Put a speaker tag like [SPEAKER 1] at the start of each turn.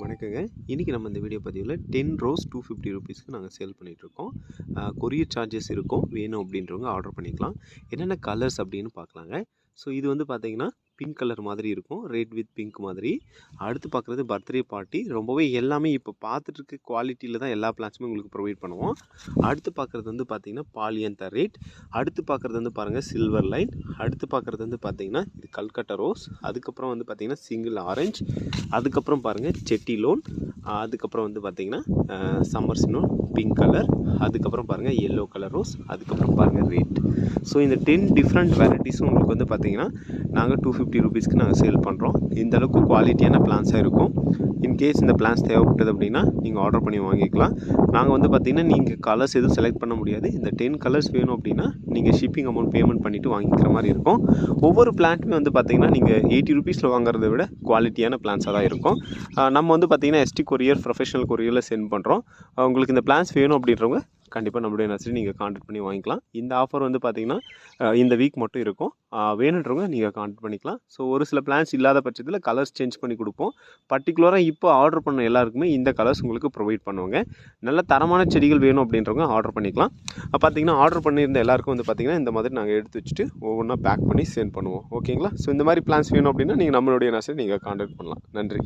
[SPEAKER 1] வணக்கங்க. இன்றைக்கி நம்ம இந்த வீடியோ பதிவில் டென் ரோஸ் டூ ஃபிஃப்டி ருபீஸ்க்கு நாங்கள் சேல் பண்ணிகிட்ருக்கோம் கொரியர் சார்ஜஸ் இருக்கும். வேணும் அப்படின்றவங்க ஆர்டர் பண்ணிக்கலாம். என்னென்ன கலர்ஸ் அப்படின்னு பார்க்கலாங்க. ஸோ இது வந்து பார்த்திங்கன்னா பிங்க் கலர் மாதிரி இருக்கும். ரெட் வித் பிங்க் மாதிரி. அடுத்து பார்க்குறது பர்த்டே பார்ட்டி. ரொம்பவே எல்லாமே இப்போ பார்த்துட்டு இருக்க குவாலிட்டியில் தான் எல்லா பிளான்ஸுமே உங்களுக்கு ப்ரொவைட் பண்ணுவோம். அடுத்து பார்க்குறது வந்து பார்த்திங்கன்னா பாலியந்த ரேட் அடுத்து பார்க்குறது வந்து பாருங்கள் சில்வர் லைன் அடுத்து பார்க்குறது வந்து பார்த்தீங்கன்னா இது கல்கட்டா ரோஸ் அதுக்கப்புறம் வந்து பார்த்திங்கன்னா சிங்கிள் ஆரஞ்சு அதுக்கப்புறம் பாருங்கள் செட்டி லோன் அதுக்கப்புறம் வந்து பார்த்திங்கன்னா சம்மர் சினோன் பிங்க் கலர் அதுக்கப்புறம் பாருங்கள் எல்லோ கலர் ரோஸ் அதுக்கப்புறம் பாருங்கள் ரெட் ஸோ இந்த டென் டிஃப்ரெண்ட் வெரைட்டிஸும் உங்களுக்கு வந்து பார்த்தீங்கன்னா நாங்கள் டூ ஃபிஃப்டி ஃபிஃப்டி ருபீஸ்க்கு நாங்கள் சேல் பண்ணுறோம் இந்தளவுக்கு குவாலிட்டியான பிளான்ஸாக இருக்கும். இன்கேஸ் இந்த பிளான்ஸ் தேவைப்பட்டது அப்படின்னா நீங்கள் ஆர்டர் பண்ணி வாங்கிக்கலாம். நாங்கள் வந்து பார்த்திங்கன்னா நீங்கள் கலர்ஸ் எதுவும் செலக்ட் பண்ண முடியாது. இந்த டென் கலர்ஸ் வேணும் அப்படின்னா நீங்கள் ஷிப்பிங் அமௌண்ட் பேமெண்ட் பண்ணிவிட்டு வாங்கிக்கிற மாதிரி இருக்கும். ஒவ்வொரு பிளான்ட்டுமே வந்து பார்த்தீங்கன்னா நீங்கள் எயிட்டி ருபீஸில் வாங்குறத விட குவாலிட்டியான பிளான்ஸாக தான் இருக்கும். நம்ம வந்து பார்த்தீங்கன்னா எஸ்டி கொரியர் ப்ரொஃபஷனல் கொரியரில் சென்ட் பண்ணுறோம் உங்களுக்கு இந்த பிளான்ஸ் வேணும் அப்படின்றவங்க கண்டிப்பாக நம்மளுடைய நர்சரி நீங்கள் காண்டாக்ட் பண்ணி வாங்கிக்கலாம். இந்த ஆஃபர் வந்து பார்த்தீங்கன்னா இந்த வீக் மட்டும் இருக்கும். வேணுன்றவங்க நீங்கள் காண்டாக்ட் பண்ணிக்கலாம். ஸோ ஒரு சில பிளான்ஸ் இல்லாத பட்சத்தில் கலர்ஸ் சேஞ்ச் பண்ணி கொடுப்போம். பர்டிகுலராக இப்போ ஆர்டர் பண்ண எல்லாருக்குமே இந்த கலர்ஸ் உங்களுக்கு ப்ரொவைட் பண்ணுவாங்க. நல்ல தரமான செடிகள் வேணும் அப்படின்றவங்க ஆர்டர் பண்ணிக்கலாம். பார்த்தீங்கன்னா ஆர்டர் பண்ணியிருந்த எல்லாருக்கும் வந்து பார்த்தீங்கன்னா இந்த மாதிரி நாங்கள் எடுத்து வச்சுட்டு ஒவ்வொன்றா பேக் பண்ணி சென்ட் பண்ணுவோம். ஓகேங்களா ஸோ இந்த மாதிரி பிளான்ஸ் வேணும் அப்படின்னா நீங்கள் நம்மளுடைய நர்சரி நீங்கள் காண்டாக்ட் பண்ணலாம். நன்றி.